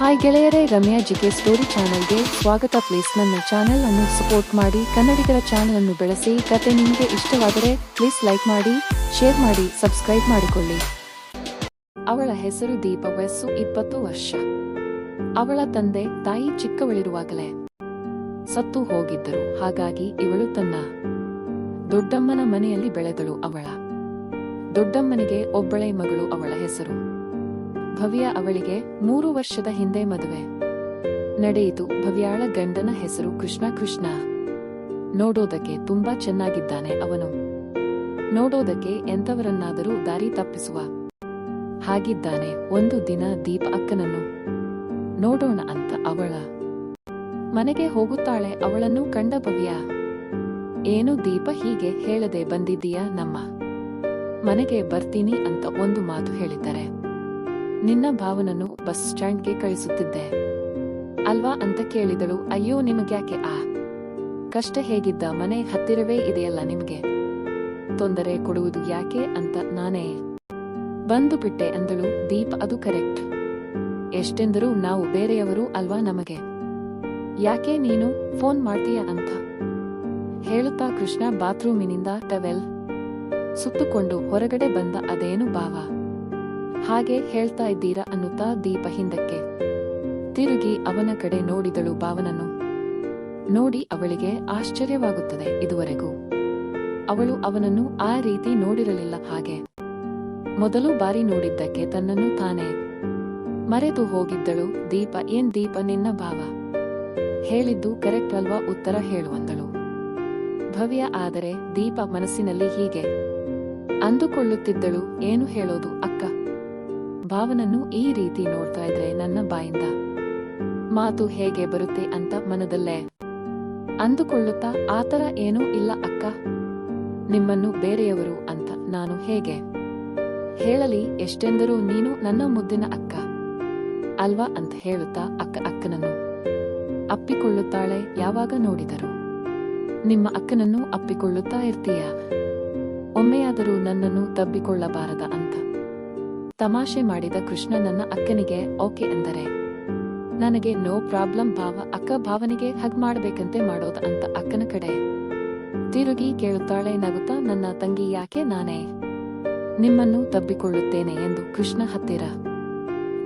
Hi ಗೆಳೆಯರೇ, Ramya GK story ಚಾನೆಲ್ಗೆ ಸ್ವಾಗತ. ಪ್ಲೀಸ್ ನನ್ನ ಚಾನೆಲ್ ಅನ್ನು ಸಪೋರ್ಟ್ ಮಾಡಿ. ಕನ್ನಡಿಗರ ಚಾನೆಲ್ ಅನ್ನು ಬೆಳೆಸಿ. ಕತೆ ನಿಮಗೆ ಇಷ್ಟವಾದರೆ ಪ್ಲೀಸ್ ಲೈಕ್ ಮಾಡಿ, ಶೇರ್ ಮಾಡಿ, ಸಬ್ಸ್ಕ್ರೈಬ್ ಮಾಡಿಕೊಳ್ಳಿ. ಅವಳ ಹೆಸರು ದೀಪ. ವಯಸ್ಸು ಇಪ್ಪತ್ತು ವರ್ಷ. ಅವಳ ತಂದೆ ತಾಯಿ ಚಿಕ್ಕವಳಿರುವಾಗಲೇ ಸತ್ತು ಹೋಗಿದ್ದರು. ಹಾಗಾಗಿ ಇವಳು ತನ್ನ ದೊಡ್ಡಮ್ಮನ ಮನೆಯಲ್ಲಿ ಬೆಳೆದಳು ಅವಳ. ದೊಡ್ಡಮ್ಮನಿಗೆ ಒಬ್ಬಳೇ ಮಗಳು ಅವಳ ಹೆಸರು. ಭವ್ಯ ಅವಳಿಗೆ ಮೂರು ವರ್ಷದ ಹಿಂದೆ ಮದುವೆ. ನಡೆಯಿತು ಭವ್ಯಾಳ ಗಂಡನ ಹೆಸರು ಕೃಷ್ಣ ಕೃಷ್ಣ. ನೋಡೋದಕ್ಕೆ ತುಂಬಾ ಚೆನ್ನಾಗಿದ್ದಾನೆ ಅವನು. ನೋಡೋದಕ್ಕೆ ಎಂತವರನ್ನಾದರೂ ದಾರಿ ತಪ್ಪಿಸುವ ಹಾಗಿದ್ದಾನೆ ಒಂದು ದಿನ ದೀಪ ಅಕ್ಕನನ್ನು. ನೋಡೋಣ ಅಂತ ಅವಳ. ಮನೆಗೆ ಹೋಗುತ್ತಾಳೆ ಅವಳನ್ನು ಕಂಡ ಭವ್ಯ. ಏನು ದೀಪ ಹೀಗೆ ಹೇಳದೆ ಬಂದಿದ್ದೀಯಾ ನಮ್ಮ. ಮನೆಗೆ ಬರ್ತೀನಿ ಅಂತ ಒಂದು ಮಾತು ಹೇಳಿದ್ದಾರೆ. ನಿನ್ನ ಭಾವನನ್ನು ಬಸ್ ಸ್ಟ್ಯಾಂಡ್ಗೆ ಕಳಿಸುತ್ತಿದ್ದೆ. ಅಲ್ವಾ ಅಂತ ಕೇಳಿದಳು, ಅಯ್ಯೋ, ನಿಮಗ್ಯಾಕೆ ಆ ಕಷ್ಟ ಹೇಗಿದ್ದ? ಮನೆ ಹತ್ತಿರವೇ ಇದೆಯಲ್ಲ ನಿಮ್ಗೆ? ತೊಂದರೆ ಕೊಡುವುದು ಯಾಕೆ ಅಂತ ನಾನೇ. ಬಂದು ಬಿಟ್ಟೆ, ಅಂದಳು ದೀಪ್, ಅದು ಕರೆಕ್ಟ್. ಎಷ್ಟೆಂದರೂ ನಾವು ಬೇರೆಯವರು ಅಲ್ವಾ ನಮಗೆ? ಯಾಕೆ ನೀನು ಫೋನ್ ಮಾಡ್ತೀಯ ಅಂತ? ಹೇಳುತ್ತಾ ಕೃಷ್ಣ ಬಾತ್ರೂಮಿನಿಂದ ಟವೆಲ್ ಸುತ್ತುಕೊಂಡು ಹೊರಗಡೆ ಬಂದ ಅದೇನು ಭಾವ. ಹಾಗೆ ಹೇಳ್ತಾ ಇದ್ದೀರಾ ಅನ್ನುತ್ತಾ ದೀಪ ಹಿಂದಕ್ಕೆ. ತಿರುಗಿ ಅವನ ಕಡೆ ನೋಡಿದಳು ಭಾವನನ್ನು ನೋಡಿ ಅವಳಿಗೆ ಆಶ್ಚರ್ಯವಾಗುತ್ತದೆ ಇದುವರೆಗೂ. ಅವಳು ಅವನನ್ನು ಆ ರೀತಿ ನೋಡಿರಲಿಲ್ಲ ಹಾಗೆ. ಮೊದಲು ಬಾರಿ ನೋಡಿದ್ದಕ್ಕೆ ತನ್ನನ್ನು ತಾನೇ. ಮರೆತು ಹೋಗಿದ್ದಳು ದೀಪ ಏನ್ ದೀಪ ನಿನ್ನ ಭಾವ? ಹೇಳಿದ್ದು ಕರೆಕ್ಟ್ ಅಲ್ವಾ ಉತ್ತರ ಹೇಳುವಂದಳು. ಭವ್ಯ ಆದರೆ ದೀಪ ಮನಸ್ಸಿನಲ್ಲಿ ಹೀಗೆ. ಅಂದುಕೊಳ್ಳುತ್ತಿದ್ದಳು ಏನು ಹೇಳೋದು ಅಕ್ಕ? ಭಾವನನ್ನು ಈ ರೀತಿ ನೋಡ್ತಾ ಇದ್ರೆ ನನ್ನ ಬಾಯಿಂದ. ಮಾತು ಹೇಗೆ ಬರುತ್ತೆ ಅಂತ ಮನದಲ್ಲೇ. ಅಂದುಕೊಳ್ಳುತ್ತಾ ಆತರ ಏನೂ ಇಲ್ಲ ಅಕ್ಕ. ನಿಮ್ಮನ್ನು ಬೇರೆಯವರು ಅಂತ ನಾನು ಹೇಗೆ? ಹೇಳಲಿ, ಎಷ್ಟೆಂದರೂ ನೀನು ನನ್ನ ಮುದ್ದಿನ ಅಕ್ಕ. ಅಲ್ವಾ? ಅಂತ ಹೇಳುತ್ತಾ ಅಕ್ಕ ಅಕ್ಕನನ್ನು. ಅಪ್ಪಿಕೊಳ್ಳುತ್ತಾಳೆ ಯಾವಾಗ ನೋಡಿದರು. ನಿಮ್ಮ ಅಕ್ಕನನ್ನು ಅಪ್ಪಿಕೊಳ್ಳುತ್ತಾ ಇರ್ತೀಯ? ಒಮ್ಮೆಯಾದರೂ ನನ್ನನ್ನು ತಬ್ಬಿಕೊಳ್ಳಬಾರದ ಅಂತ. ತಮಾಷೆ ಮಾಡಿದ ಕೃಷ್ಣ ನನ್ನ ಅಕ್ಕನಿಗೆ, ಓಕೆ ಎಂದರೆ, ನನಗೆ ನೋ ಪ್ರಾಬ್ಲಮ್ ಭಾವ, ಅಕ್ಕ ಭಾವನಿಗೆ ಹಗ್ ಮಾಡಬೇಕಂತೆ ಮಾಡೋದ ಅಂತ ಅಕ್ಕನ ಕಡೆ ತಿರುಗಿ ಕೇಳುತ್ತಾಳೆ ನಗುತ್ತಾ, ನನ್ನ ತಂಗಿ ಯಾಕೆ ನಾನೇ? ನಿಮ್ಮನ್ನು ತಬ್ಬಿಕೊಳ್ಳುತ್ತೇನೆ ಎಂದು ಕೃಷ್ಣ ಹತ್ತಿರ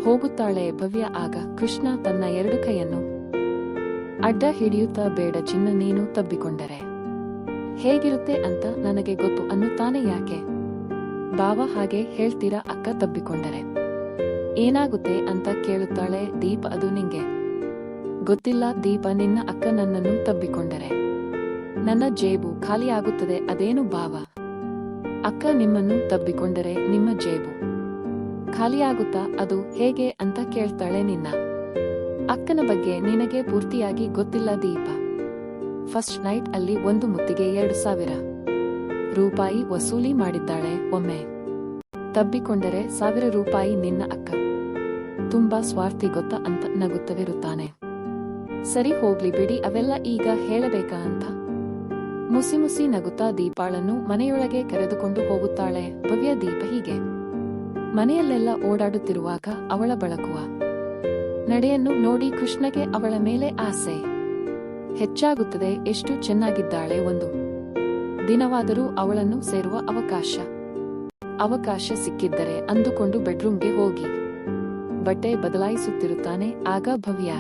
ಹೋಗುತ್ತಾಳೆ ಭವ್ಯ. ಆಗ ಕೃಷ್ಣ ತನ್ನ ಎರಡು ಕೈಯನ್ನು ಅಡ್ಡ ಹಿಡಿಯುತ್ತಾ, ಬೇಡ ಚಿನ್ನ, ನೀನು ತಬ್ಬಿಕೊಂಡರೆ ಹೇಗಿರುತ್ತೆ ಅಂತ ನನಗೆ ಗೊತ್ತು ಅನ್ನುತ್ತಾನೆ ಯಾಕೆ? ಬಾವ ಹಾಗೆ ಹೇಳ್ತೀರಾ ಅಕ್ಕ ತಬ್ಬಿಕೊಂಡರೆ. ಏನಾಗುತ್ತೆ ಅಂತ ಕೇಳುತ್ತಾಳೆ ದೀಪ ಅದು ನಿಂಗೆ. ಗೊತ್ತಿಲ್ಲ ದೀಪ ನಿನ್ನ ಅಕ್ಕ ನನ್ನನ್ನು ತಬ್ಬಿಕೊಂಡರೆ. ನನ್ನ ಜೇಬು ಖಾಲಿ ಆಗುತ್ತದೆ ಅದೇನು ಬಾವ? ಅಕ್ಕ ನಿಮ್ಮನ್ನು ತಬ್ಬಿಕೊಂಡರೆ ನಿಮ್ಮ ಜೇಬು ಖಾಲಿಯಾಗುತ್ತಾ ಅದು ಹೇಗೆ ಅಂತ ಕೇಳ್ತಾಳೆ ನಿನ್ನ. ಅಕ್ಕನ ಬಗ್ಗೆ ನಿನಗೆ ಪೂರ್ತಿಯಾಗಿ ಗೊತ್ತಿಲ್ಲ ದೀಪ. ಫಸ್ಟ್ ನೈಟ್ ಅಲ್ಲಿ ಒಂದು ಮುತ್ತಿಗೆ ಎರಡು ಸಾವಿರ. ರೂಪಾಯಿ ವಸೂಲಿ ಮಾಡಿದ್ದಾಳೆ ಒಮ್ಮೆ. ತಬ್ಬಿಕೊಂಡರೆ ಸಾವಿರ ರೂಪಾಯಿ ನಿನ್ನ ಅಕ್ಕ. ತುಂಬಾ ಸ್ವಾರ್ಥಿ ಗೊತ್ತ ಅಂತ ನಗುತ್ತವಿರುತ್ತಾನೆ. ಸರಿ ಹೋಗ್ಲಿ ಬಿಡಿ, ಅವೆಲ್ಲ ಈಗ ಹೇಳಬೇಕಾ ಅಂತ. ಮುಸಿ ಮುಸಿ ನಗುತ್ತಾ ದೀಪಾಳನ್ನು ಮನೆಯೊಳಗೆ ಕರೆದುಕೊಂಡು ಹೋಗುತ್ತಾಳೆ ಭವ್ಯ ದೀಪ ಹೀಗೆ. ಮನೆಯಲ್ಲೆಲ್ಲ ಓಡಾಡುತ್ತಿರುವಾಗ ಅವಳ ಬಳಕುವ. ನಡೆಯನ್ನು ನೋಡಿ ಕೃಷ್ಣಗೆ ಅವಳ ಮೇಲೆ ಆಸೆ. ಹೆಚ್ಚಾಗುತ್ತದೆ ಎಷ್ಟು ಚೆನ್ನಾಗಿದ್ದಾಳೆ ಒಂದು. ದಿನವಾದರೂ ಅವಳನ್ನು ಸೇರುವ ಅವಕಾಶ. ಅವಕಾಶ ಸಿಕ್ಕಿದ್ದರೆ ಅಂದುಕೊಂಡು ಬೆಡ್ರೂಮ್ಗೆ ಹೋಗಿ. ಬಟ್ಟೆ ಬದಲಾಯಿಸುತ್ತಿರುತ್ತಾನೆ, ಆಗ ಭವ್ಯ.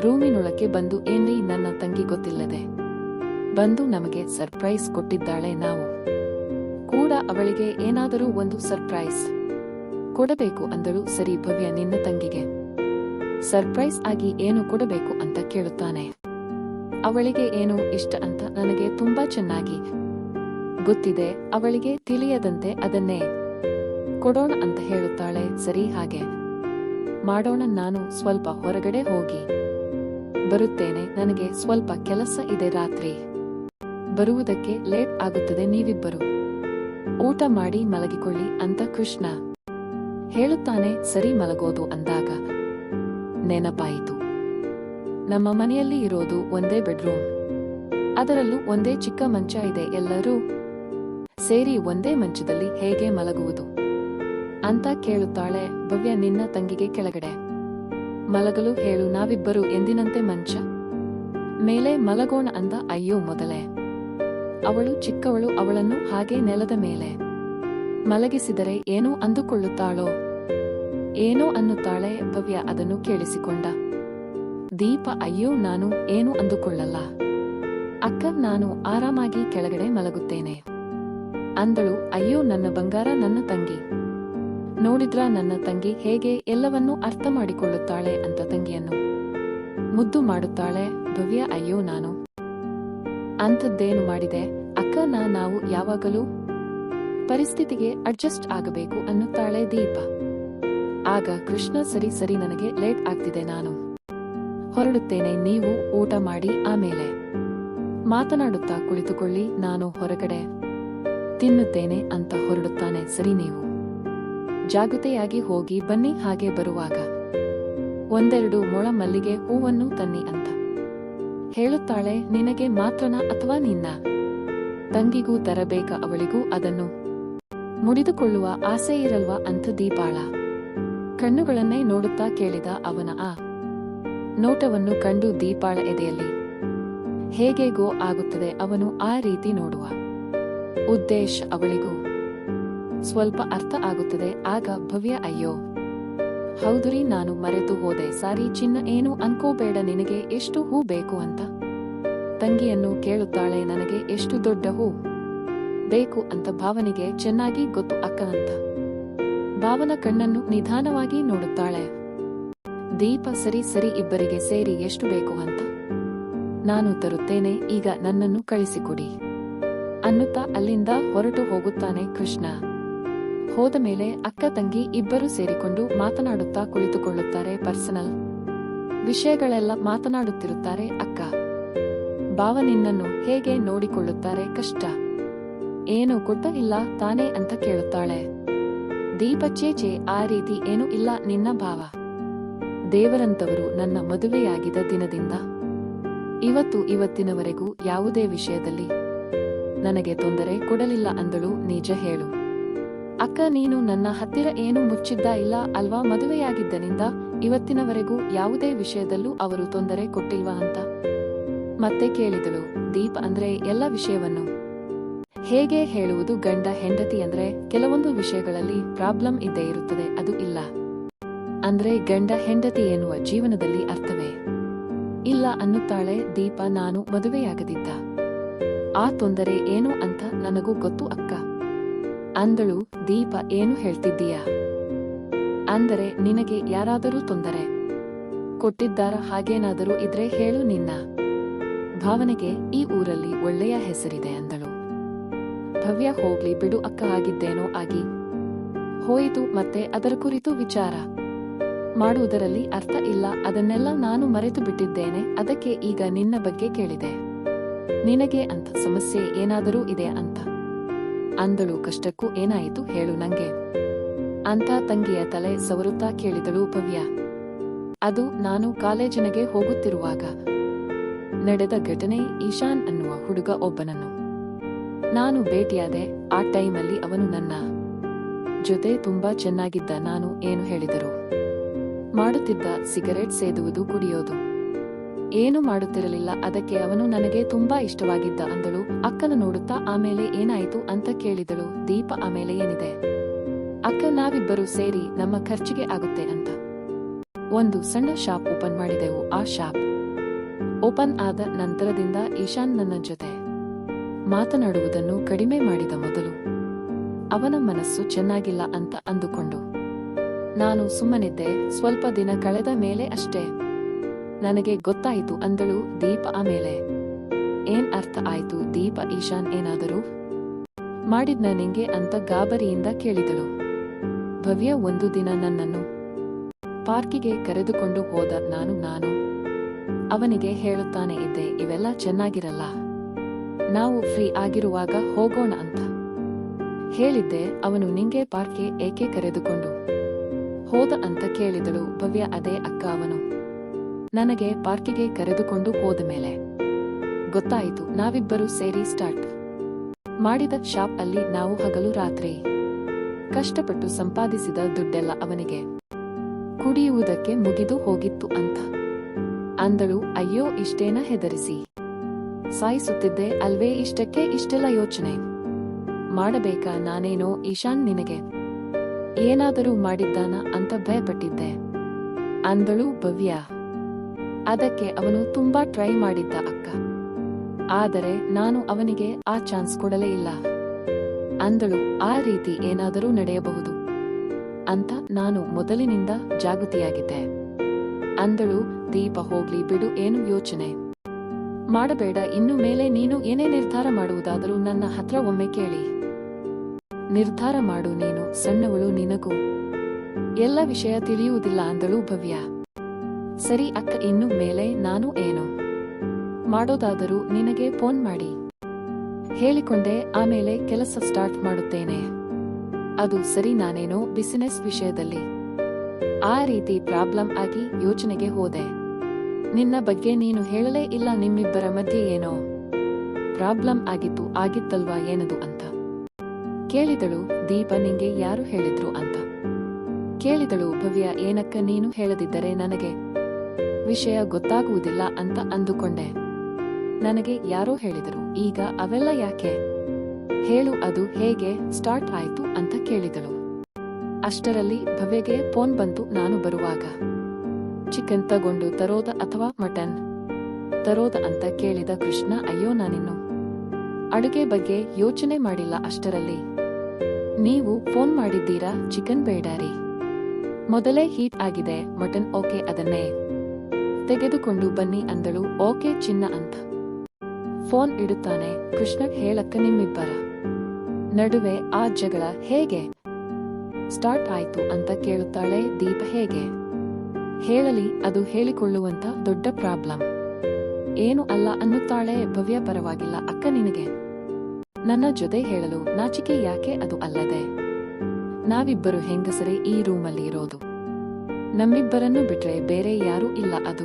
ರೂಮಿನೊಳಕ್ಕೆ ಬಂದು, ಏನ್ರಿ ನನ್ನ ತಂಗಿ ಗೊತ್ತಿಲ್ಲದೆ? ಬಂದು ನಮಗೆ ಸರ್ಪ್ರೈಸ್ ಕೊಟ್ಟಿದ್ದಾಳೆ ನಾವು. ಕೂಡ ಅವಳಿಗೆ ಏನಾದರೂ ಒಂದು ಸರ್ಪ್ರೈಸ್ ಕೊಡಬೇಕು ಅಂದಳು ಸರಿ ಭವ್ಯ ನಿನ್ನ ತಂಗಿಗೆ. ಸರ್ಪ್ರೈಸ್ ಆಗಿ ಏನು ಕೊಡಬೇಕು ಅಂತ ಕೇಳುತ್ತಾನೆ. ಅವಳಿಗೆ ಏನು ಇಷ್ಟ ಅಂತ ನನಗೆ ತುಂಬಾ ಚೆನ್ನಾಗಿ ಗೊತ್ತಿದೆ. ಅವಳಿಗೆ ತಿಳಿಯದಂತೆ ಅದನ್ನೇ ಕೊಡೋಣ ಅಂತ ಹೇಳುತ್ತಾಳೆ. ಸರಿ, ಹಾಗೆ ಮಾಡೋಣ. ನಾನು ಸ್ವಲ್ಪ ಹೊರಗಡೆ ಹೋಗಿ ಬರುತ್ತೇನೆ. ನನಗೆ ಸ್ವಲ್ಪ ಕೆಲಸ ಇದೆ ರಾತ್ರಿ. ಬರುವುದಕ್ಕೆ ಲೇಟ್ ಆಗುತ್ತದೆ. ನೀವಿಬ್ಬರು ಊಟ ಮಾಡಿ ಮಲಗಿಕೊಳ್ಳಿ ಅಂತ ಕೃಷ್ಣ ಹೇಳುತ್ತಾನೆ. ಸರಿ, ಮಲಗೋದು ಅಂದಾಗ ನೆನಪಾಯಿತು. ನಮ್ಮ ಮನೆಯಲ್ಲಿ ಇರೋದು ಒಂದೇ ಬೆಡ್ರೂಮ್. ಅದರಲ್ಲೂ ಒಂದೇ ಚಿಕ್ಕ ಮಂಚ ಇದೆ ಎಲ್ಲರೂ ಸೇರಿ ಒಂದೇ ಮಂಚದಲ್ಲಿ ಹೇಗೆ ಮಲಗುವುದು? ಅಂತ ಕೇಳುತ್ತಾಳೆ ಭವ್ಯ ನಿನ್ನ ತಂಗಿಗೆ ಕೆಳಗಡೆ. ಮಲಗಲು ಹೇಳು ನಾವಿಬ್ಬರು ಎಂದಿನಂತೆ ಮಂಚ? ಮೇಲೆ ಮಲಗೋಣ ಅಂದ ಅಯ್ಯೋ ಮೊದಲೇ. ಅವಳು ಚಿಕ್ಕವಳು ಅವಳನ್ನು ಹಾಗೆ ನೆಲದ ಮೇಲೆ ಮಲಗಿಸಿದರೆ ಏನೋ ಅಂದುಕೊಳ್ಳುತ್ತಾಳೋ? ಏನೋ ಅನ್ನುತ್ತಾಳೆ ಭವ್ಯ ಅದನ್ನು ಕೇಳಿಸಿಕೊಂಡ. ದೀಪ, ಅಯ್ಯೋ, ನಾನು ಏನು ಅಂದುಕೊಳ್ಳಲ್ಲ. ಅಕ್ಕ, ನಾನು ಆರಾಮಾಗಿ ಕೆಳಗಡೆ ಮಲಗುತ್ತೇನೆ. ಅಂದಳು, ಅಯ್ಯೋ, ನನ್ನ ಬಂಗಾರ, ನನ್ನ ತಂಗಿ. ನೋಡಿದ್ರ, ನನ್ನ ತಂಗಿ ಹೇಗೆ ಎಲ್ಲವನ್ನೂ ಅರ್ಥ ಮಾಡಿಕೊಳ್ಳುತ್ತಾಳೆ ಅಂತ ತಂಗಿಯನ್ನು. ಮುದ್ದು ಮಾಡುತ್ತಾಳೆ, ಭವ್ಯ, ಅಯ್ಯೋ, ನಾನು. ಅಂಥದ್ದೇನು ಮಾಡಿದೆ? ಅಕ್ಕ ನಾವು ಯಾವಾಗಲೂ ಪರಿಸ್ಥಿತಿಗೆ ಅಡ್ಜಸ್ಟ್ ಆಗಬೇಕು ಅನ್ನುತ್ತಾಳೆ ದೀಪ. ಆಗ ಕೃಷ್ಣ, ಸರಿ ಸರಿ, ನನಗೆ ಲೇಟ್ ಆಗ್ತಿದೆ, ನಾನು. ಹೊರಡುತ್ತೇನೆ, ನೀವು ಊಟ ಮಾಡಿ ಆಮೇಲೆ. ಮಾತನಾಡುತ್ತಾ ಕುಳಿತುಕೊಳ್ಳಿ, ನಾನು ಹೊರಗಡೆ ತಿನ್ನುತ್ತೇನೆ ಅಂತ ಹೊರಡುತ್ತಾನೆ, ಸರಿ ನೀವು. ಜಾಗೃತೆಯಾಗಿ ಹೋಗಿ ಬನ್ನಿ ಹಾಗೆ ಬರುವಾಗ. ಒಂದೆರಡು ಮೊಳ ಮಲ್ಲಿಗೆ ಹೂವನ್ನು ತನ್ನಿ ಅಂತ. ಹೇಳುತ್ತಾಳೆ, ನಿನಗೆ ಮಾತ್ರನ ಅಥವಾ ನಿನ್ನ? ತಂಗಿಗೂ ತರಬೇಕ ಅವಳಿಗೂ ಅದನ್ನು ಮುಡಿದುಕೊಳ್ಳುವ ಆಸೆ ಇರಲ್ವಾ ಅಂತ ದೀಪಾಳ ಕಣ್ಣುಗಳನ್ನೇ ನೋಡುತ್ತಾ ಕೇಳಿದ ಅವನ ಆ ನೋಟವನ್ನು ಕಂಡು ದೀಪಾಳ ಎದೆಯಲ್ಲಿ ಹೇಗೆಗೋ ಆಗುತ್ತದೆ ಅವನು ಆ ರೀತಿ ನೋಡುವ. ಉದ್ದೇಶ ಅವಳಿಗೂ ಸ್ವಲ್ಪ ಅರ್ಥ ಆಗುತ್ತದೆ, ಆಗ ಭವ್ಯ ಅಯ್ಯೋ. ಹೌದುರಿ ನಾನು ಮರೆತು ಹೋದೆ, ಸಾರಿ ಚಿನ್ನ ಏನು ಅನ್ಕೋಬೇಡ ನಿನಗೆ ಎಷ್ಟು ಹೂ ಬೇಕು ಅಂತ. ತಂಗಿಯನ್ನು ಕೇಳುತ್ತಾಳೆ, ನನಗೆ ಎಷ್ಟು ದೊಡ್ಡ ಹೂ ಬೇಕು ಅಂತ ಭಾವನಿಗೆ ಚೆನ್ನಾಗಿ ಗೊತ್ತು ಅಕ್ಕ ಅಂತ. ಭಾವನ ಕಣ್ಣನ್ನು ನಿಧಾನವಾಗಿ ನೋಡುತ್ತಾಳೆ. ದೀಪ ಸರಿ ಸರಿ ಇಬ್ಬರಿಗೆ ಸೇರಿ ಎಷ್ಟು ಬೇಕು ಅಂತ. ನಾನು ತರುತ್ತೇನೆ, ಈಗ ನನ್ನನ್ನು ಕಳಿಸಿಕೊಡಿ. ಅನ್ನುತ್ತಾ ಅಲ್ಲಿಂದ ಹೊರಟು ಹೋಗುತ್ತಾನೆ ಕೃಷ್ಣ. ಹೋದ ಮೇಲೆ ಅಕ್ಕ ತಂಗಿ ಇಬ್ಬರು ಸೇರಿಕೊಂಡು ಮಾತನಾಡುತ್ತಾ ಕುಳಿತುಕೊಳ್ಳುತ್ತಾರೆ ಪರ್ಸನಲ್. ವಿಷಯಗಳೆಲ್ಲ ಮಾತನಾಡುತ್ತಿರುತ್ತಾರೆ ಅಕ್ಕ. ಭಾವ ನಿನ್ನನ್ನು ಹೇಗೆ ನೋಡಿಕೊಳ್ಳುತ್ತಾರೆ ಕಷ್ಟ. ಏನು ಕೊಟ್ಟ ಇಲ್ಲ ತಾನೇ ಅಂತ ಕೇಳುತ್ತಾಳೆ. ದೀಪ ಚೇಚೆ ಆ ರೀತಿ ಏನೂ ಇಲ್ಲ ನಿನ್ನ ಭಾವ. ದೇವರಂತವರು ನನ್ನ ಮದುವೆಯಾಗಿದ ದಿನದಿಂದ ಇವತ್ತು ಇವತ್ತಿನವರೆಗೂ ಯಾವುದೇ ವಿಷಯದಲ್ಲಿ ನನಗೆ ತೊಂದರೆ ಕೊಡಲಿಲ್ಲ ಅಂದಳು ನಿಜ ಹೇಳು. ಅಕ್ಕ, ನೀನು ನನ್ನ ಹತ್ತಿರ ಏನು ಮುಚ್ಚಿದ್ದ ಇಲ್ಲ ಅಲ್ವಾ? ಮದುವೆಯಾಗಿದ್ದನಿಂದ ಇವತ್ತಿನವರೆಗೂ ಯಾವುದೇ ವಿಷಯದಲ್ಲೂ ಅವರು ತೊಂದರೆ ಕೊಟ್ಟಿಲ್ವಾ ಅಂತ ಮತ್ತೆ ಕೇಳಿದಳು. ದೀಪ ಅಂದ್ರೆ ಎಲ್ಲ ವಿಷಯವನ್ನು ಹೇಗೆ ಹೇಳುವುದು ಗಂಡ ಹೆಂಡತಿ ಅಂದ್ರೆ ಕೆಲವೊಂದು ವಿಷಯಗಳಲ್ಲಿ ಪ್ರಾಬ್ಲಮ್ ಇದ್ದೇ ಇರುತ್ತದೆ, ಅದು ಇಲ್ಲ. ಅಂದ್ರೆ ಗಂಡ ಹೆಂಡತಿ ಎನ್ನುವ ಜೀವನದಲ್ಲಿ ಅರ್ಥವೇ? ಇಲ್ಲ ಅನ್ನುತ್ತಾಳೆ ದೀಪ ನಾನು ಮದುವೆಯಾಗದಿದ್ದ. ಆ ತೊಂದರೆ ಏನು ಅಂತ ನನಗೂ ಗೊತ್ತು ಅಕ್ಕ. ಅಂದಳು, ದೀಪ ಏನು ಹೇಳ್ತಿದ್ದೀಯಾ? ಅಂದರೆ ನಿನಗೆ ಯಾರಾದರೂ ತೊಂದರೆ? ಕೊಟ್ಟಿದ್ದಾರ ಹಾಗೇನಾದರೂ ಇದ್ರೆ ಹೇಳು ನಿನ್ನ. ಭಾವನೆಗೆ ಈ ಊರಲ್ಲಿ ಒಳ್ಳೆಯ ಹೆಸರಿದೆ ಅಂದಳು. ಭವ್ಯ ಹೋಗ್ಲಿ ಬಿಡು ಅಕ್ಕ ಆಗಿದ್ದೇನೋ ಆಗಿ. ಹೋಯಿತು ಮತ್ತೆ ಅದರ ಕುರಿತು ವಿಚಾರ. ಮಾಡುವುದರಲ್ಲಿ ಅರ್ಥ ಇಲ್ಲ. ಅದನ್ನೆಲ್ಲ ನಾನು ಮರೆತು ಬಿಟ್ಟಿದ್ದೇನೆ. ಅದಕ್ಕೆ ಈಗ ನಿನ್ನ ಬಗ್ಗೆ ಕೇಳಿದೆ. ನಿನಗೆ ಅಂತ ಸಮಸ್ಯೆ ಏನಾದರೂ ಇದೆ ಅಂತ? ಅಂದಳು. ಕಷ್ಟಕ್ಕೂ ಏನಾಯಿತು ಹೇಳು ನಂಗೆ. ಅಂತ ತಂಗಿಯ ತಲೆ ಸವರುತ್ತಾ ಕೇಳಿದಳು ಭವ್ಯ. ಅದು ನಾನು ಕಾಲೇಜಿನಗೆ ಹೋಗುತ್ತಿರುವಾಗ ನಡೆದ ಘಟನೆ ಈಶಾನ್ ಅನ್ನುವ ಹುಡುಗ ಒಬ್ಬನನ್ನು. ನಾನು ಭೇಟಿಯಾದೆ. ಆ ಟೈಮಲ್ಲಿ ಅವನು ನನ್ನ ಜೊತೆ ತುಂಬಾ ಚೆನ್ನಾಗಿದ್ದ. ನಾನು ಏನು ಹೇಳಿದರು? ಮಾಡುತ್ತಿದ್ದ ಸಿಗರೆಟ್ ಸೇದುವುದು ಕುಡಿಯೋದು. ಏನು ಮಾಡುತ್ತಿರಲಿಲ್ಲ, ಅದಕ್ಕೆ ಅವನು ನನಗೆ ತುಂಬಾ ಇಷ್ಟವಾಗಿದ್ದ ಅಂದಳು. ಅಕ್ಕನ ನೋಡುತ್ತಾ ಆಮೇಲೆ ಏನಾಯಿತು ಅಂತ ಕೇಳಿದಳು. ದೀಪ ಆಮೇಲೆ ಏನಿದೆ? ಅಕ್ಕ, ನಾವಿಬ್ಬರೂ ಸೇರಿ ನಮ್ಮ ಖರ್ಚಿಗೆ ಆಗುತ್ತೆ ಅಂತ. ಒಂದು ಸಣ್ಣ ಶಾಪ್ ಓಪನ್ ಮಾಡಿದೆವು. ಆ ಶಾಪ್ ಓಪನ್ ಆದ ನಂತರದಿಂದ ಈಶಾನ್ ನನ್ನ ಜೊತೆ ಮಾತನಾಡುವುದನ್ನು ಕಡಿಮೆ ಮಾಡಿದ ಮೊದಲು ಅವನ ಮನಸ್ಸು ಚೆನ್ನಾಗಿಲ್ಲ ಅಂತ ಅಂದುಕೊಂಡು ನಾನು ಸುಮ್ಮನಿದ್ದೆ, ಸ್ವಲ್ಪ ದಿನ ಕಳೆದ ಮೇಲೆ ಅಷ್ಟೇ. ನನಗೆ ಗೊತ್ತಾಯಿತು ಅಂದಳು ದೀಪ ಆಮೇಲೆ. ಏನ್ ಅರ್ಥ ಆಯ್ತು ದೀಪ ಈಶಾನ್ ಏನಾದರೂ? ಮಾಡಿದ್ನ ನಿಂಗೆ ಅಂತ ಗಾಬರಿಯಿಂದ ಕೇಳಿದಳು. ಭವ್ಯ ಒಂದು ದಿನ ನನ್ನನ್ನು ಪಾರ್ಕಿಗೆ ಕರೆದುಕೊಂಡು ಹೋದ ನಾನು ನಾನು. ಅವನಿಗೆ ಹೇಳುತ್ತಾನೆ ಇದ್ದೆ, ಇವೆಲ್ಲ ಚೆನ್ನಾಗಿರಲ್ಲ. ನಾವು ಫ್ರೀ ಆಗಿರುವಾಗ ಹೋಗೋಣ ಅಂತ. ಹೇಳಿದ್ದೆ, ಅವನು ನಿಂಗೆ ಪಾರ್ಕ್ಗೆ ಏಕೆ ಕರೆದುಕೊಂಡು? ಹೋದ ಅಂತ ಕೇಳಿದಳು ಭವ್ಯ ಅದೇ ಅಕ್ಕ ಅವನು. ನನಗೆ ಪಾರ್ಕಿಗೆ ಕರೆದುಕೊಂಡು ಹೋದ ಮೇಲೆ. ಗೊತ್ತಾಯಿತು, ನಾವಿಬ್ಬರು ಸೇರಿ ಸ್ಟಾರ್ಟ್. ಮಾಡಿದ ಶಾಪ್ ಅಲ್ಲಿ ನಾವು ಹಗಲು ರಾತ್ರಿ. ಕಷ್ಟಪಟ್ಟು ಸಂಪಾದಿಸಿದ ದುಡ್ಡೆಲ್ಲ ಅವನಿಗೆ. ಕುಡಿಯುವುದಕ್ಕೆ ಮುಗಿದು ಹೋಗಿತ್ತು ಅಂತ. ಅಂದಳು, ಅಯ್ಯೋ, ಇಷ್ಟೇನ ಹೆದರಿಸಿ. ಸಾಯಿಸುತ್ತಿದ್ದೆ, ಅಲ್ವೇ, ಇಷ್ಟಕ್ಕೆ ಇಷ್ಟೆಲ್ಲ ಯೋಚನೆ. ಮಾಡಬೇಕಾ ನಾನೇನೋ, ಈಶಾನ್ ನಿನಗೆ. ಏನಾದರೂ ಮಾಡಿದ್ದಾನ ಅಂತ ಭಯಪಟ್ಟಿದ್ದೆ. ಅಂದಳು ಭವ್ಯ. ಅದಕ್ಕೆ ಅವನು ತುಂಬಾ ಟ್ರೈ ಮಾಡಿದ್ದ ಅಕ್ಕ. ಆದರೆ ನಾನು ಅವನಿಗೆ ಆ ಚಾನ್ಸ್ ಕೊಡಲೇ ಇಲ್ಲ. ಅಂದಳು, ಆ ರೀತಿ ಏನಾದರೂ ನಡೆಯಬಹುದು ಅಂತ ನಾನು ಮೊದಲಿನಿಂದ ಜಾಗೃತಿಯಾಗಿದ್ದೆ. ಅಂದಳು, ದೀಪ ಹೋಗ್ಲಿ ಬಿಡು, ಏನು ಯೋಚನೆ? ಮಾಡಬೇಡ, ಇನ್ನು ಮೇಲೆ ನೀನು ಏನೇ ನಿರ್ಧಾರ ಮಾಡುವುದಾದರೂ ನನ್ನ ಹತ್ರ ಒಮ್ಮೆ ಕೇಳಿ. ನಿರ್ಧಾರ ಮಾಡು ನೀನು, ಸಣ್ಣವಳು ನಿನಗೂ. ಎಲ್ಲ ವಿಷಯ ತಿಳಿಯುವುದಿಲ್ಲ ಅಂದಳು ಭವ್ಯ. ಸರಿ ಅಕ್ಕ, ಇನ್ನು ಮೇಲೆ ನಾನು ಏನು ಮಾಡೋದಾದರೂ ನಿನಗೆ ಫೋನ್ ಮಾಡಿ. ಹೇಳಿಕೊಂಡೆ, ಆಮೇಲೆ ಕೆಲಸ ಸ್ಟಾರ್ಟ್ ಮಾಡುತ್ತೇನೆ. ಅದು ಸರಿ ನಾನೇನೋ ಬಿಸಿನೆಸ್ ವಿಷಯದಲ್ಲಿ. ಆ ರೀತಿ ಪ್ರಾಬ್ಲಮ್ ಆಗಿ ಯೋಚನೆಗೆ ಹೋದೆ. ನಿನ್ನ ಬಗ್ಗೆ ನೀನು ಹೇಳಲೇ ಇಲ್ಲ ನಿಮ್ಮಿಬ್ಬರ ಮಧ್ಯೆ ಏನೋ. ಪ್ರಾಬ್ಲಮ್ ಆಗಿತ್ತು, ಆಗಿತ್ತಲ್ವಾ ಏನದು ಅಂತ. ಕೇಳಿದಳು, ದೀಪ ನಿಂಗೆ ಯಾರು ಹೇಳಿದ್ರು ಅಂತ. ಕೇಳಿದಳು, ಭವ್ಯ ಏನಕ್ಕ ನೀನು ಹೇಳದಿದ್ದರೆ ನನಗೆ ವಿಷಯ ಗೊತ್ತಾಗುವುದಿಲ್ಲ ಅಂತ ಅಂದುಕೊಂಡೆ. ನನಗೆ ಯಾರೋ ಹೇಳಿದರು, ಈಗ ಅವೆಲ್ಲ ಯಾಕೆ? ಹೇಳು, ಅದು ಹೇಗೆ ಸ್ಟಾರ್ಟ್ ಆಯ್ತು ಅಂತ ಕೇಳಿದಳು. ಅಷ್ಟರಲ್ಲಿ ಭವ್ಯಗೆ ಫೋನ್ ಬಂತು, ನಾನು ಬರುವಾಗ. ಚಿಕನ್ ತಗೊಂಡು ತರೋದ ಅಥವಾ ಮಟನ್? ತರೋದ ಅಂತ ಕೇಳಿದ ಕೃಷ್ಣ, ಅಯ್ಯೋ ನಾನಿನ್ನು ಅಡುಗೆ ಬಗ್ಗೆ ಯೋಚನೆ ಮಾಡಿಲ್ಲ ಅಷ್ಟರಲ್ಲಿ. ನೀವು ಫೋನ್ ಮಾಡಿದ್ದೀರಾ? ಚಿಕನ್ ಬೇಡಾರಿ. ಮೊದಲೇ ಹೀಟ್ ಆಗಿದೆ. ಮಟನ್ ಓಕೆ ಅದನ್ನೇ. ತೆಗೆದುಕೊಂಡು ಬನ್ನಿ ಅಂದಳು. ಓಕೆ ಚಿನ್ನ ಅಂತ. ಫೋನ್ ಇಡುತ್ತಾನೆ. ಕೃಷ್ಣಗ್ ಹೇಳಕ್ಕ ನಿಮ್ಮಿಬ್ಬರ. ನಡುವೆ ಆ ಜಗಳ ಹೇಗೆ? ಸ್ಟಾರ್ಟ್ ಆಯ್ತು ಅಂತ ಕೇಳುತ್ತಾಳೆ ದೀಪ ಹೇಗೆ? ಹೇಳಲಿ, ಅದು ಹೇಳಿಕೊಳ್ಳುವಂತ ದೊಡ್ಡ ಪ್ರಾಬ್ಲಮ್. ಏನು ಅಲ್ಲ ಅನ್ನುತ್ತಾಳೆ ಭವ್ಯ ಪರವಾಗಿಲ್ಲ. ಅಕ್ಕ ನಿನಗೆ. ನನ್ನ ಜೊತೆ ಹೇಳಲು ನಾಚಿಕೆ ಯಾಕೆ ಅದು ಅಲ್ಲದೆ? ನಾವಿಬ್ಬರು ಹೆಂಗಸರೇ ಈ ರೂಮಲ್ಲಿ ಇರೋದು. ನಮ್ಮಿಬ್ಬರನ್ನು ಬಿಟ್ರೆ ಬೇರೆ ಯಾರೂ ಇಲ್ಲ ಅದು.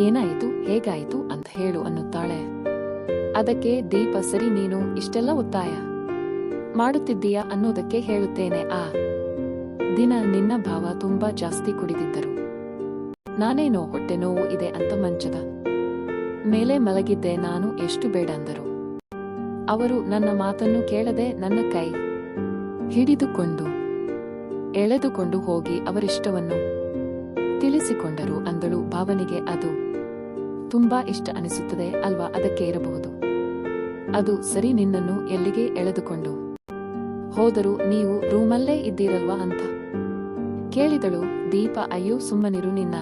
ಏನಾಯಿತು, ಹೇಗಾಯಿತು ಅಂತ ಹೇಳು ಅನ್ನುತ್ತಾಳೆ. ಅದಕ್ಕೆ, ದೀಪ, ಸರಿ ನೀನು, ಇಷ್ಟೆಲ್ಲ ಒತ್ತಾಯ. ಮಾಡುತ್ತಿದ್ದೀಯಾ ಅನ್ನೋದಕ್ಕೆ ಹೇಳುತ್ತೇನೆ, ಆ. ದಿನ ನಿನ್ನ ಭಾವ ತುಂಬಾ ಜಾಸ್ತಿ ಕುಡಿದಿದ್ದರು. ನಾನೇನೋ ಹೊಟ್ಟೆ ನೋವು ಇದೆ ಅಂತ ಮಂಚದ ಮೇಲೆ ಮಲಗಿದ್ದೆ ನಾನು, ಎಷ್ಟು ಬೇಡ ಅಂದರು. ಅವರು ನನ್ನ ಮಾತನ್ನು ಕೇಳದೆ ನನ್ನ ಕೈ ಹಿಡಿದುಕೊಂಡು ಎಳೆದುಕೊಂಡು ಹೋಗಿ ಅವರಿಷ್ಟವನ್ನು ತಿಳಿಸಿಕೊಂಡರು ಅಂದಳು. ಭಾವನಿಗೆ ಅದು ತುಂಬಾ ಇಷ್ಟ ಅನಿಸುತ್ತದೆ ಅಲ್ವಾ? ಅದಕ್ಕೆ ಇರಬಹುದು. ಅದು ಸರಿ, ನಿನ್ನನ್ನು ಎಲ್ಲಿಗೆ ಎಳೆದುಕೊಂಡು ಹೋದರು ನೀವು ರೂಮಲ್ಲೇ ಇದ್ದೀರಲ್ವಾ ಅಂತ ಕೇಳಿದಳು. ದೀಪ, ಅಯ್ಯೋ, ಸುಮ್ಮನಿರು ನಿನ್ನ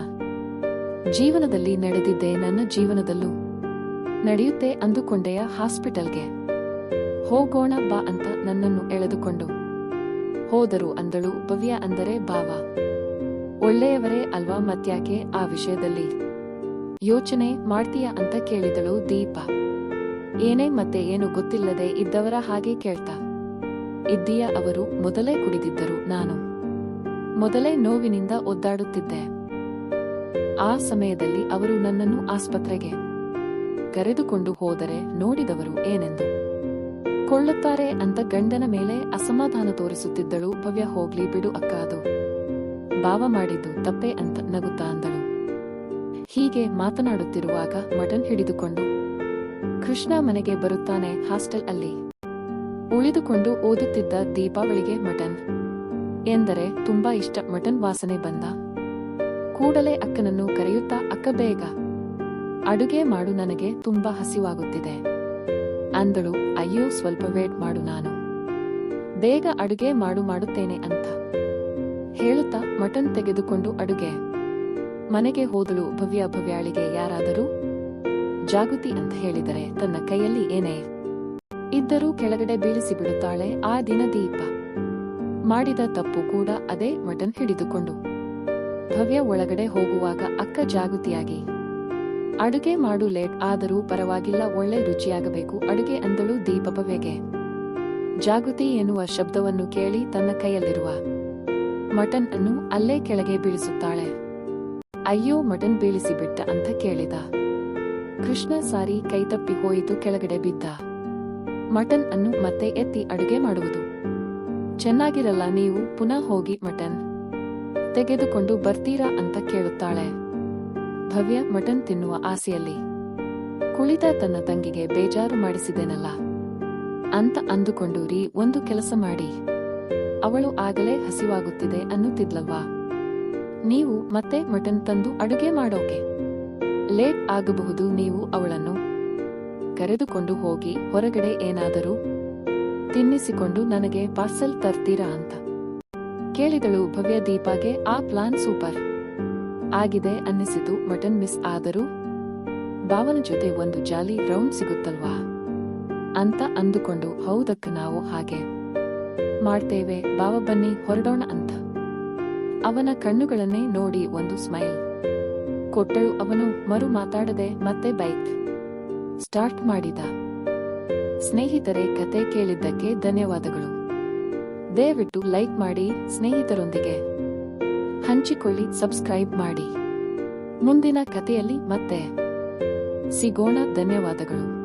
ಜೀವನದಲ್ಲಿ ನಡೆದಿದ್ದೆ ನನ್ನ ಜೀವನದಲ್ಲೂ ನಡೆಯುತ್ತೆ ಅಂದುಕೊಂಡೆಯ ಹಾಸ್ಪಿಟಲ್ಗೆ. ಹೋಗೋಣ ಬಾ ಅಂತ ನನ್ನನ್ನು ಎಳೆದುಕೊಂಡು. ಹೋದರು ಅಂದಳು, ಭವ್ಯ ಅಂದರೆ ಭಾವ. ಒಳ್ಳೆಯವರೇ ಅಲ್ವಾ ಮತ್ಯಾಕೆ ಆ ವಿಷಯದಲ್ಲಿ? ಯೋಚನೆ ಮಾಡ್ತೀಯ ಅಂತ ಕೇಳಿದಳು ದೀಪ. ಏನೇ ಮತ್ತೆ ಏನು ಗೊತ್ತಿಲ್ಲದೆ ಇದ್ದವರ ಹಾಗೆ ಕೇಳ್ತಾ. ಇದ್ದೀಯ ಅವರು, ಮೊದಲೇ ಕುಡಿದಿದ್ದರು ನಾನು. ಮೊದಲೇ ನೋವಿನಿಂದ ಒದ್ದಾಡುತ್ತಿದ್ದೆ. ಆ ಸಮಯದಲ್ಲಿ ಅವರು ನನ್ನನ್ನು ಆಸ್ಪತ್ರೆಗೆ ಕರೆದುಕೊಂಡು ಹೋದರೆ ನೋಡಿದವರು ಏನೆಂದು? ಕೊಳ್ಳುತ್ತಾರೆ ಅಂತ ಗಂಡನ ಮೇಲೆ ಅಸಮಾಧಾನ ತೋರಿಸುತ್ತಿದ್ದಳು. ಭವ್ಯ, ಹೋಗ್ಲಿ ಬಿಡು ಅಕ್ಕ ಅದು. ಭಾವ ಮಾಡಿದ್ದು ತಪ್ಪೆ ಅಂತ ನಗುತ್ತಾ ಅಂದಳು. ಹೀಗೆ ಮಾತನಾಡುತ್ತಿರುವಾಗ ಮಟನ್ ಹಿಡಿದುಕೊಂಡು, ಕೃಷ್ಣ ಮನೆಗೆ ಬರುತ್ತಾನೆ ಹಾಸ್ಟೆಲ್ ಅಲ್ಲಿ. ಉಳಿದುಕೊಂಡು ಓದುತ್ತಿದ್ದ ದೀಪಾವಳಿಗೆ ಮಟನ್ ಎಂದರೆ ತುಂಬಾ ಇಷ್ಟ ಮಟನ್ ವಾಸನೆ ಬಂದ. ಕೂಡಲೇ ಅಕ್ಕನನ್ನು ಕರೆಯುತ್ತಾ, ಅಕ್ಕ ಬೇಗ, ಅಡುಗೆ ಮಾಡು, ನನಗೆ ತುಂಬಾ ಹಸಿವಾಗುತ್ತಿದೆ. ಅಂದಳು, ಅಯ್ಯೋ, ಸ್ವಲ್ಪ ವೇಟ್ ಮಾಡು ನಾನು. ಬೇಗ ಅಡುಗೆ ಮಾಡು ಮಾಡುತ್ತೇನೆ ಅಂತ. ಹೇಳುತ್ತಾ ಮಟನ್ ತೆಗೆದುಕೊಂಡು ಅಡುಗೆ. ಮನೆಗೆ ಹೋದಳು ಭವ್ಯ ಭವ್ಯಾಳಿಗೆ ಯಾರಾದರೂ? ಜಾಗೃತಿ ಅಂತ ಹೇಳಿದರೆ ತನ್ನ ಕೈಯಲ್ಲಿ ಏನೇ? ಇದ್ದರೂ ಕೆಳಗಡೆ ಬೀಳಿಸಿ ಬಿಡುತ್ತಾಳೆ ಆ ದಿನ ದೀಪ. ಮಾಡಿದ ತಪ್ಪು ಕೂಡ ಅದೇ ಮಟನ್ ಹಿಡಿದುಕೊಂಡು. ಭವ್ಯ ಒಳಗಡೆ ಹೋಗುವಾಗ ಅಕ್ಕ ಜಾಗೃತಿಯಾಗಿ ಅಡುಗೆ ಮಾಡು ಲೇಟ್, ಆದರೂ ಪರವಾಗಿಲ್ಲ, ಒಳ್ಳೆ ರುಚಿಯಾಗಬೇಕು. ಅಡುಗೆ ಅಂದಳು ದೀಪಪವೆಗೆ ಜಾಗೃತಿ ಎನ್ನುವ ಶಬ್ದವನ್ನು ಕೇಳಿ ತನ್ನ ಕೈಯಲ್ಲಿರುವ ಮಟನ್ ಅನ್ನು ಅಲ್ಲೇ ಕೆಳಗೆ ಬೀಳಿಸುತ್ತಾಳೆ. ಅಯ್ಯೋ, ಮಟನ್ ಬೀಳಿಸಿಬಿಟ್ಟ ಅಂತ ಕೇಳಿದ. ಕೃಷ್ಣ ಸಾರಿ ಕೈತಪ್ಪಿ ಹೋಯಿತು, ಕೆಳಗಡೆ ಬಿದ್ದ. ಮಟನ್ ಅನ್ನು ಮತ್ತೆ ಎತ್ತಿ ಅಡುಗೆ ಮಾಡುವುದು. ಚೆನ್ನಾಗಿರಲ್ಲ, ನೀವು ಪುನಃ ಹೋಗಿ ಮಟನ್ ತೆಗೆದುಕೊಂಡು ಬರ್ತೀರಾ ಅಂತ ಕೇಳುತ್ತಾಳೆ. ಭವ್ಯ ಮಟನ್ ತಿನ್ನುವ ಆಸೆಯಲ್ಲಿ. ಕುಳಿತ ತನ್ನ ತಂಗಿಗೆ ಬೇಜಾರು ಮಾಡಿಸಿದೆನಲ್ಲ. ಅಂತ ಅಂದುಕೊಂಡು ರೀ ಒಂದು ಕೆಲಸ ಮಾಡಿ. ಅವಳು ಆಗಲೇ ಹಸಿವಾಗುತ್ತಿದೆ ಅನ್ನುತ್ತಿದ್ಲವ್ವ. ನೀವು ಮತ್ತೆ ಮಟನ್ ತಂದು ಅಡುಗೆ ಮಾಡೋಕೆ. ಲೇಟ್ ಆಗಬಹುದು ನೀವು ಅವಳನ್ನು. ಕರೆದುಕೊಂಡು ಹೋಗಿ ಹೊರಗಡೆ ಏನಾದರೂ ತಿನ್ನಿಸಿಕೊಂಡು ನನಗೆ ಪಾರ್ಸೆಲ್ ತರ್ತೀರಾ ಅಂತ. ಕೇಳಿದಳು ಭವ್ಯ ದೀಪಾಗೆ ಆ ಪ್ಲಾನ್ ಸೂಪರ್. ಆಗಿದೆ ಅನ್ನಿಸಿತು ಮಟನ್ ಮಿಸ್ ಆದರೂ ಬಾವನ ಜೊತೆ ಒಂದು ಜಾಲಿ ರೌಂಡ್ ಸಿಗುತ್ತಲ್ವಾ? ಅಂತ ಅಂದುಕೊಂಡು ಹೌದಕ್ಕ ನಾವು ಹಾಗೆ ಮಾಡ್ತೇವೆ ಬಾವ ಬನ್ನಿ ಹೊರಡೋಣ ಅಂತ. ಅವನ ಕಣ್ಣುಗಳನ್ನೇ ನೋಡಿ ಒಂದು ಸ್ಮೈಲ್. ಕೊಟ್ಟಳು ಅವನು, ಮರು ಮಾತಾಡದೆ ಮತ್ತೆ ಬೈಕ್. ಸ್ಟಾರ್ಟ್ ಮಾಡಿದ. ಸ್ನೇಹಿತರೆ, ಕತೆ ಕೇಳಿದ್ದಕ್ಕೆ ಧನ್ಯವಾದಗಳು. ದಯವಿಟ್ಟು ಲೈಕ್ ಮಾಡಿ ಸ್ನೇಹಿತರೊಂದಿಗೆ. ಹಂಚಿಕೊಳ್ಳಿ ಸಬ್ಸ್ಕ್ರೈಬ್ ಮಾಡಿ. ಮುಂದಿನ ಕಥೆಯಲ್ಲಿ ಮತ್ತೆ ಸಿಗೋಣ. ಧನ್ಯವಾದಗಳು.